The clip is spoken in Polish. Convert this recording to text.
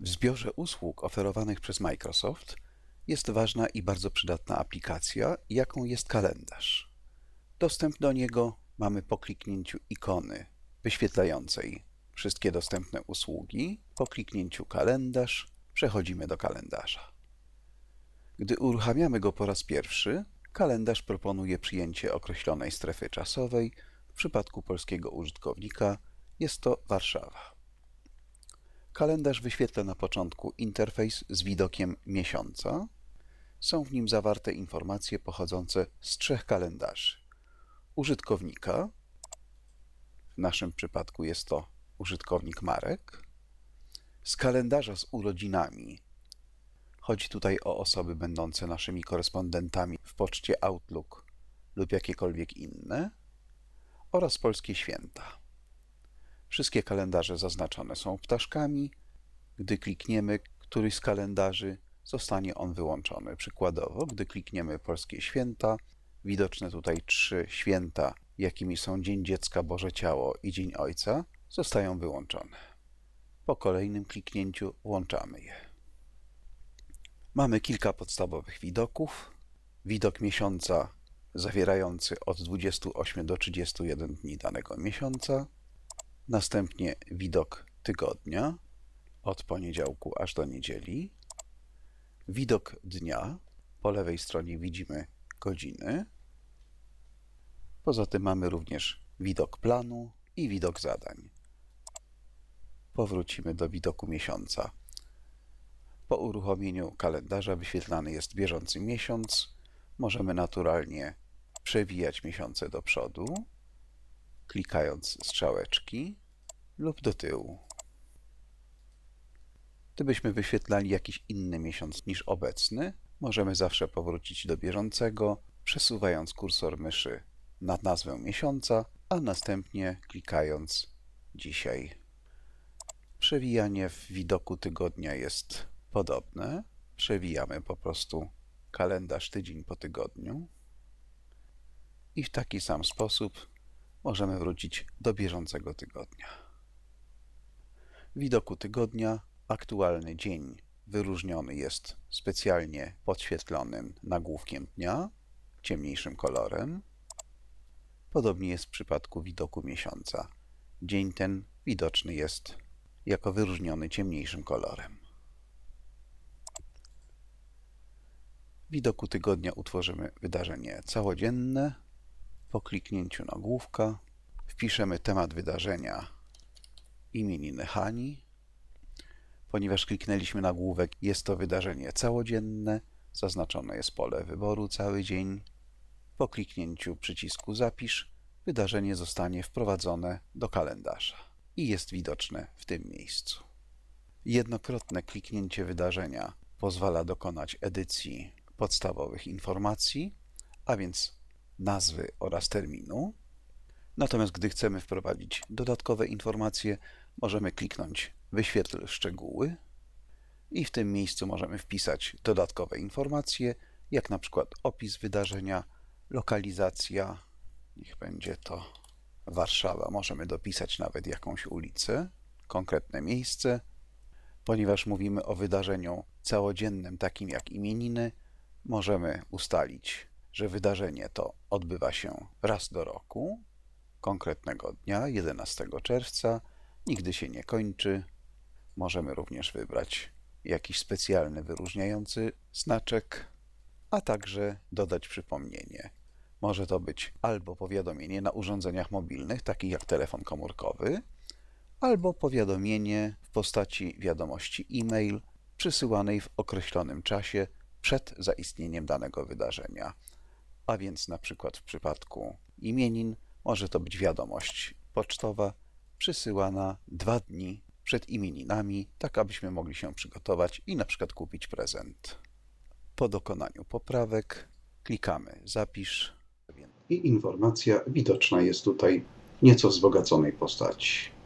W zbiorze usług oferowanych przez Microsoft jest ważna i bardzo przydatna aplikacja, jaką jest kalendarz. Dostęp do niego mamy po kliknięciu ikony wyświetlającej wszystkie dostępne usługi. Po kliknięciu kalendarz przechodzimy do kalendarza. Gdy uruchamiamy go po raz pierwszy, kalendarz proponuje przyjęcie określonej strefy czasowej. W przypadku polskiego użytkownika jest to Warszawa. Kalendarz wyświetla na początku interfejs z widokiem miesiąca. Są w nim zawarte informacje pochodzące z trzech kalendarzy. Użytkownika, w naszym przypadku jest to użytkownik Marek, z kalendarza z urodzinami. Chodzi tutaj o osoby będące naszymi korespondentami w poczcie Outlook lub jakiekolwiek inne, oraz polskie święta. Wszystkie kalendarze zaznaczone są ptaszkami. Gdy klikniemy któryś z kalendarzy, zostanie on wyłączony. Przykładowo, gdy klikniemy polskie święta, widoczne tutaj trzy święta, jakimi są Dzień Dziecka, Boże Ciało i Dzień Ojca, zostają wyłączone. Po kolejnym kliknięciu włączamy je. Mamy kilka podstawowych widoków. Widok miesiąca zawierający od 28 do 31 dni danego miesiąca. Następnie widok tygodnia od poniedziałku aż do niedzieli. Widok dnia. Po lewej stronie widzimy godziny. Poza tym mamy również widok planu i widok zadań. Powrócimy do widoku miesiąca. Po uruchomieniu kalendarza wyświetlany jest bieżący miesiąc. Możemy naturalnie przewijać miesiące do przodu, klikając strzałeczki lub do tyłu. Gdybyśmy wyświetlali jakiś inny miesiąc niż obecny, możemy zawsze powrócić do bieżącego, przesuwając kursor myszy nad nazwę miesiąca, a następnie klikając dzisiaj. Przewijanie w widoku tygodnia jest podobne. Przewijamy po prostu kalendarz tydzień po tygodniu i w taki sam sposób możemy wrócić do bieżącego tygodnia. W widoku tygodnia aktualny dzień wyróżniony jest specjalnie podświetlonym nagłówkiem dnia, ciemniejszym kolorem. Podobnie jest w przypadku widoku miesiąca. Dzień ten widoczny jest jako wyróżniony ciemniejszym kolorem. W widoku tygodnia utworzymy wydarzenie całodzienne. Po kliknięciu nagłówka wpiszemy temat wydarzenia imieniny Hani. Ponieważ kliknęliśmy nagłówek, jest to wydarzenie całodzienne. Zaznaczone jest pole wyboru cały dzień. Po kliknięciu przycisku Zapisz wydarzenie zostanie wprowadzone do kalendarza i jest widoczne w tym miejscu. Jednokrotne kliknięcie wydarzenia pozwala dokonać edycji podstawowych informacji, a więc nazwy oraz terminu. Natomiast gdy chcemy wprowadzić dodatkowe informacje, możemy kliknąć Wyświetl szczegóły i w tym miejscu możemy wpisać dodatkowe informacje, jak na przykład opis wydarzenia, lokalizacja, niech będzie to Warszawa, możemy dopisać nawet jakąś ulicę, konkretne miejsce. Ponieważ mówimy o wydarzeniu całodziennym, takim jak imieniny, możemy ustalić, że wydarzenie to odbywa się raz do roku, konkretnego dnia, 11 czerwca, nigdy się nie kończy. Możemy również wybrać jakiś specjalny wyróżniający znaczek, a także dodać przypomnienie. Może to być albo powiadomienie na urządzeniach mobilnych, takich jak telefon komórkowy, albo powiadomienie w postaci wiadomości e-mail przysyłanej w określonym czasie przed zaistnieniem danego wydarzenia. A więc na przykład w przypadku imienin może to być wiadomość pocztowa przysyłana dwa dni przed imieninami, tak abyśmy mogli się przygotować i na przykład kupić prezent. Po dokonaniu poprawek klikamy Zapisz i informacja widoczna jest tutaj nieco wzbogaconej postaci.